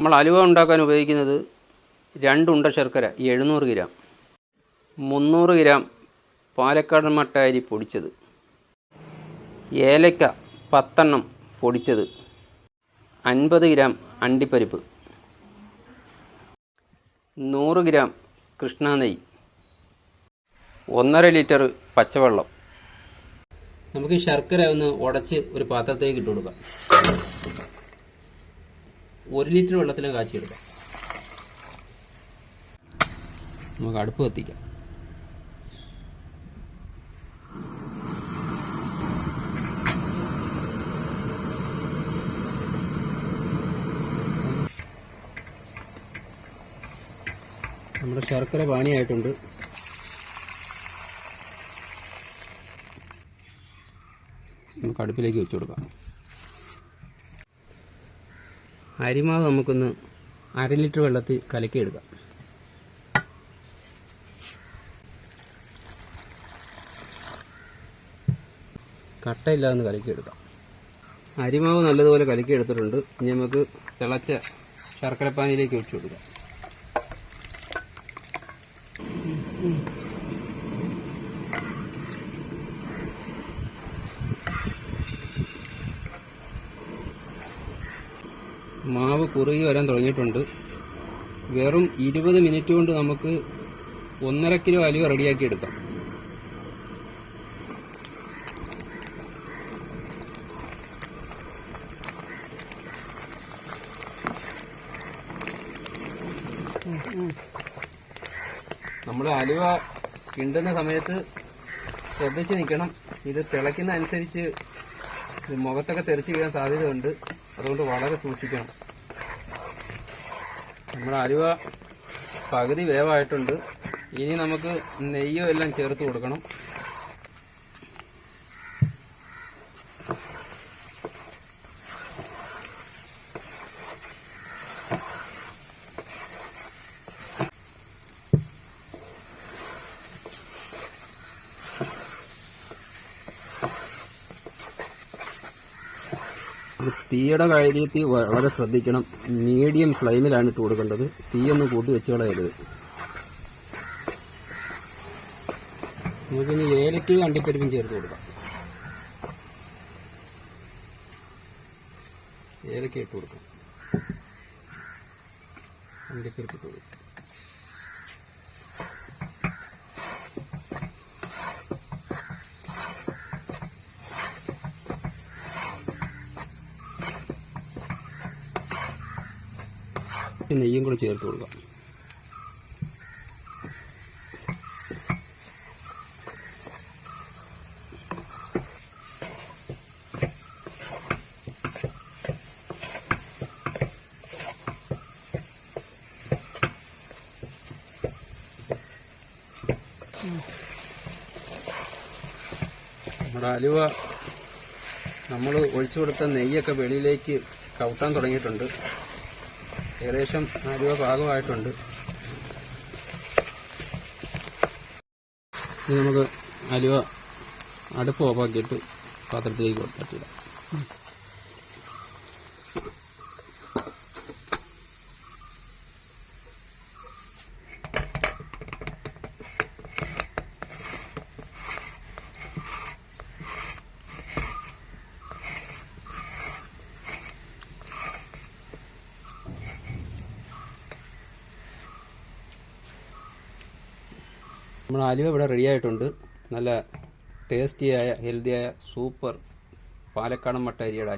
നമ്മൾ അലുവ ഉണ്ടാക്കാൻ ഉപയോഗിക്കുന്നത് രണ്ട് ഉണ്ട ശർക്കര എഴുന്നൂറ് ഗ്രാം. മുന്നൂറ് ഗ്രാം പാലക്കാടൻ മട്ട അരി പൊടിച്ചത്. ഏലക്ക പത്തെണ്ണം പൊടിച്ചത്. അൻപത് ഗ്രാം അണ്ടിപ്പരിപ്പ്. നൂറ് ഗ്രാം കൃഷ്ണ നെയ്യ്. ഒന്നര ലിറ്റർ പച്ചവെള്ളം. നമുക്ക് ശർക്കര ഒന്ന് ഉടച്ച് ഒരു പാത്രത്തേക്ക് ഇട്ട് കൊടുക്കാം. ഒരു ലിറ്റർ വെള്ളത്തിൽ കാച്ചിയെടുക്കാം. നമുക്ക് അടുപ്പ് കത്തിക്കാം. നമ്മുടെ ശർക്കര പാനിയായിട്ടുണ്ട്. നമുക്ക് അടുപ്പിലേക്ക് വെച്ചു കൊടുക്കാം. അരിമാവ് നമുക്കൊന്ന് അര ലിറ്റർ വെള്ളത്തിൽ കലക്കിയെടുക്കാം. കട്ടയില്ലാതെ കലക്കിയെടുക്കാം. അരിമാവ് നല്ലതുപോലെ കലക്കിയെടുത്തിട്ടുണ്ട്. ഇനി നമുക്ക് തിളച്ച ശർക്കരപ്പാനിയിലേക്ക് ഒഴിച്ചു കൊടുക്കാം. മാവ് കുറുകി വരാൻ തുടങ്ങിയിട്ടുണ്ട്. വെറും ഇരുപത് മിനിറ്റ് കൊണ്ട് നമുക്ക് ഒന്നര കിലോ അലുവ റെഡിയാക്കി എടുക്കാം. നമ്മൾ അലുവ കിണ്ടുന്ന സമയത്ത് ശ്രദ്ധിച്ച് നിൽക്കണം. ഇത് തിളയ്ക്കുന്ന അനുസരിച്ച് മുഖത്തൊക്കെ തെറിച്ച് വീഴാൻ സാധ്യതയുണ്ട്. അതുകൊണ്ട് വളരെ സൂക്ഷിക്കണം. നമ്മുടെ അലുവ പകുതി വേവായിട്ടുണ്ട്. ഇനി നമുക്ക് നെയ്യോ എല്ലാം ചേർത്ത് കൊടുക്കണം. തീയുടെ കാര്യത്തിൽ വളരെ ശ്രദ്ധിക്കണം. മീഡിയം ഫ്ലെയിമിലാണ് ഇട്ട് കൊടുക്കേണ്ടത്. തീയൊന്നും കൂട്ടി വെച്ച് കളയരുത് നമുക്കിനി ഏലക്കയും അണ്ടിപ്പരിപ്പും ചേർത്ത് കൊടുക്കാം. ഏലക്ക ഇട്ട് കൊടുക്കാം. അണ്ടിപ്പരിപ്പ് ഇട്ട് കൊടുക്കാം. ഈ നെയ്യും കൂടെ ചേർത്ത് കൊടുക്കാം. നമ്മുടെ അലുവ നമ്മൾ ഒഴിച്ചു കൊടുത്ത നെയ്യൊക്കെ വെളിയിലേക്ക് കവിട്ടാൻ തുടങ്ങിയിട്ടുണ്ട്. ഏകദേശം രൂപ പാകമായിട്ടുണ്ട് ഇനി നമുക്ക് അലുവ അടുപ്പ് ഓഫാക്കിയിട്ട് പാത്രത്തിലേക്ക് കൊടുത്തിടാം. നമ്മുടെ അലുവ ഇവിടെ റെഡി ആയിട്ടുണ്ട്. നല്ല ടേസ്റ്റിയായ ഹെൽത്തിയായ സൂപ്പർ പാലക്കാടൻ മട്ട അരിയുടെ